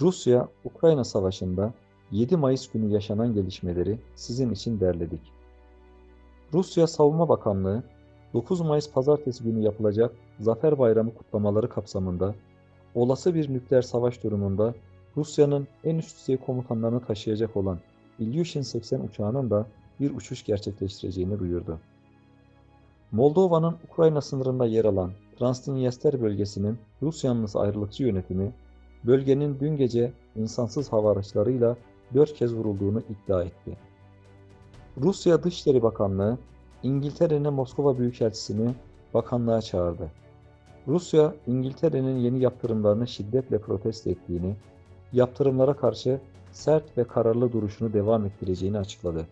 Rusya-Ukrayna Savaşı'nda 7 Mayıs günü yaşanan gelişmeleri sizin için derledik. Rusya Savunma Bakanlığı 9 Mayıs pazartesi günü yapılacak Zafer Bayramı kutlamaları kapsamında olası bir nükleer savaş durumunda Rusya'nın en üst düzey komutanlarını taşıyacak olan Ilyushin 80 uçağının da bir uçuş gerçekleştireceğini duyurdu. Moldova'nın Ukrayna sınırında yer alan Transnistria bölgesinin Rus yanlısı ayrılıkçı yönetimi, bölgenin dün gece insansız hava araçlarıyla dört kez vurulduğunu iddia etti. Rusya Dışişleri Bakanlığı, İngiltere'nin Moskova Büyükelçisini bakanlığa çağırdı. Rusya, İngiltere'nin yeni yaptırımlarını şiddetle protesto ettiğini, yaptırımlara karşı sert ve kararlı duruşunu devam ettireceğini açıkladı.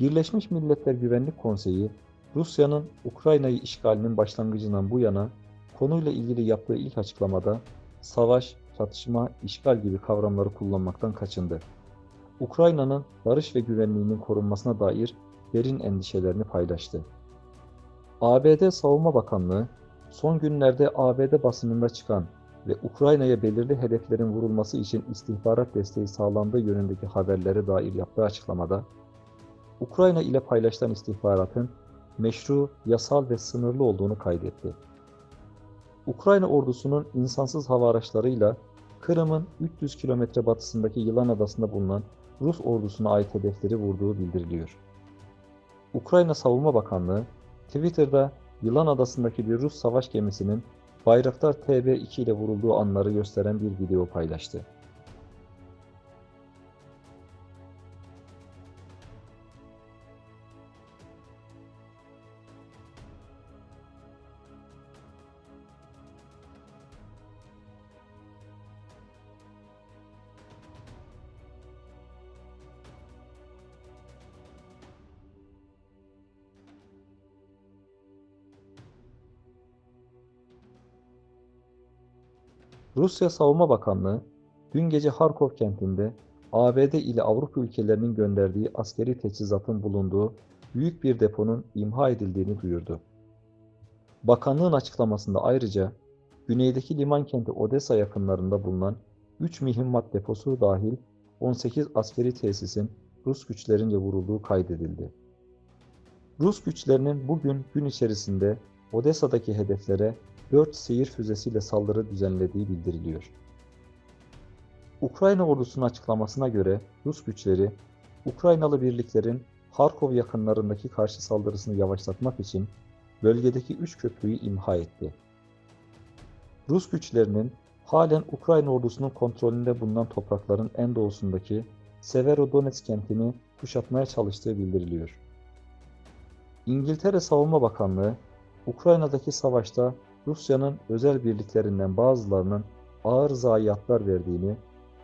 Birleşmiş Milletler Güvenlik Konseyi, Rusya'nın Ukrayna'yı işgalinin başlangıcından bu yana konuyla ilgili yaptığı ilk açıklamada savaş, çatışma, işgal gibi kavramları kullanmaktan kaçındı. Ukrayna'nın barış ve güvenliğinin korunmasına dair derin endişelerini paylaştı. ABD Savunma Bakanlığı, son günlerde ABD basınında çıkan ve Ukrayna'ya belirli hedeflerin vurulması için istihbarat desteği sağlandığı yönündeki haberlere dair yaptığı açıklamada, Ukrayna ile paylaşılan istihbaratın meşru, yasal ve sınırlı olduğunu kaydetti. Ukrayna ordusunun insansız hava araçlarıyla Kırım'ın 300 kilometre batısındaki Yılan Adası'nda bulunan Rus ordusuna ait hedefleri vurduğu bildiriliyor. Ukrayna Savunma Bakanlığı, Twitter'da Yılan Adası'ndaki bir Rus savaş gemisinin Bayraktar TB2 ile vurulduğu anları gösteren bir video paylaştı. Rusya Savunma Bakanlığı, dün gece Harkov kentinde ABD ile Avrupa ülkelerinin gönderdiği askeri teçhizatın bulunduğu büyük bir deponun imha edildiğini duyurdu. Bakanlığın açıklamasında ayrıca güneydeki liman kenti Odessa yakınlarında bulunan 3 mühimmat deposu dahil 18 askeri tesisin Rus güçlerince vurulduğu kaydedildi. Rus güçlerinin bugün gün içerisinde Odessa'daki hedeflere 4 seyir füzesiyle saldırı düzenlediği bildiriliyor. Ukrayna ordusunun açıklamasına göre Rus güçleri, Ukraynalı birliklerin Harkov yakınlarındaki karşı saldırısını yavaşlatmak için bölgedeki 3 köprüyü imha etti. Rus güçlerinin halen Ukrayna ordusunun kontrolünde bulunan toprakların en doğusundaki Severodonetsk kentini kuşatmaya çalıştığı bildiriliyor. İngiltere Savunma Bakanlığı, Ukrayna'daki savaşta Rusya'nın özel birliklerinden bazılarının ağır zayiatlar verdiğini,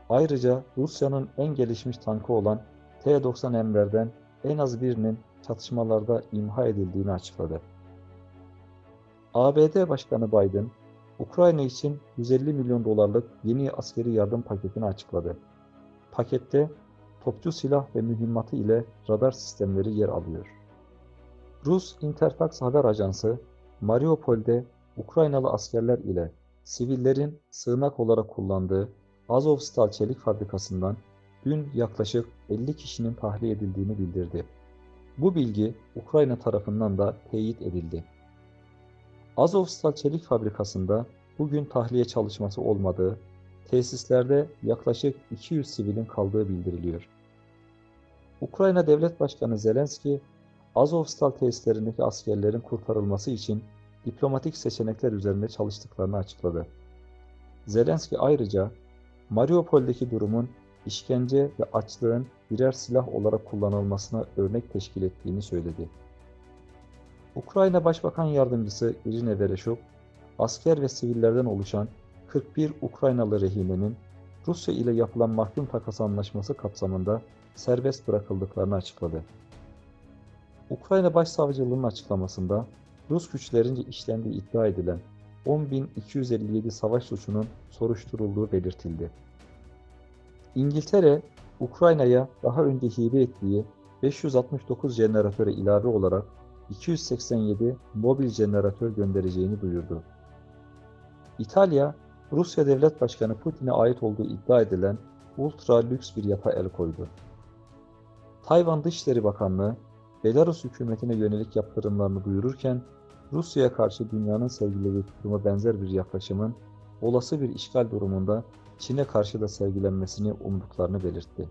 ayrıca Rusya'nın en gelişmiş tankı olan T-90M'lerden en az birinin çatışmalarda imha edildiğini açıkladı. ABD Başkanı Biden, Ukrayna için 150 milyon dolarlık yeni askeri yardım paketini açıkladı. Pakette topçu silah ve mühimmatı ile radar sistemleri yer alıyor. Rus Interfax haber ajansı, Mariupol'de Ukraynalı askerler ile sivillerin sığınak olarak kullandığı Azovstal çelik fabrikasından dün yaklaşık 50 kişinin tahliye edildiğini bildirdi. Bu bilgi Ukrayna tarafından da teyit edildi. Azovstal çelik fabrikasında bugün tahliye çalışması olmadığı, tesislerde yaklaşık 200 sivilin kaldığı bildiriliyor. Ukrayna Devlet Başkanı Zelenski, Azovstal tesislerindeki askerlerin kurtarılması için diplomatik seçenekler üzerinde çalıştıklarını açıkladı. Zelenski ayrıca Mariupol'deki durumun işkence ve açlığın birer silah olarak kullanılmasına örnek teşkil ettiğini söyledi. Ukrayna Başbakan Yardımcısı Irina Vereshchuk, asker ve sivillerden oluşan 41 Ukraynalı rehinenin Rusya ile yapılan mahkum takas anlaşması kapsamında serbest bırakıldıklarını açıkladı. Ukrayna Başsavcılığının açıklamasında Rus güçlerince işlendiği iddia edilen 10.257 savaş suçunun soruşturulduğu belirtildi. İngiltere, Ukrayna'ya daha önce hibe ettiği 569 jeneratöre ilave olarak 287 mobil jeneratör göndereceğini duyurdu. İtalya, Rusya Devlet Başkanı Putin'e ait olduğu iddia edilen ultra lüks bir yata el koydu. Tayvan Dışişleri Bakanlığı, Belarus hükümetine yönelik yaptırımlarını duyururken, Rusya'ya karşı dünyanın sergilediği tutuma benzer bir yaklaşımın olası bir işgal durumunda Çin'e karşı da sergilenmesini umduklarını belirtti.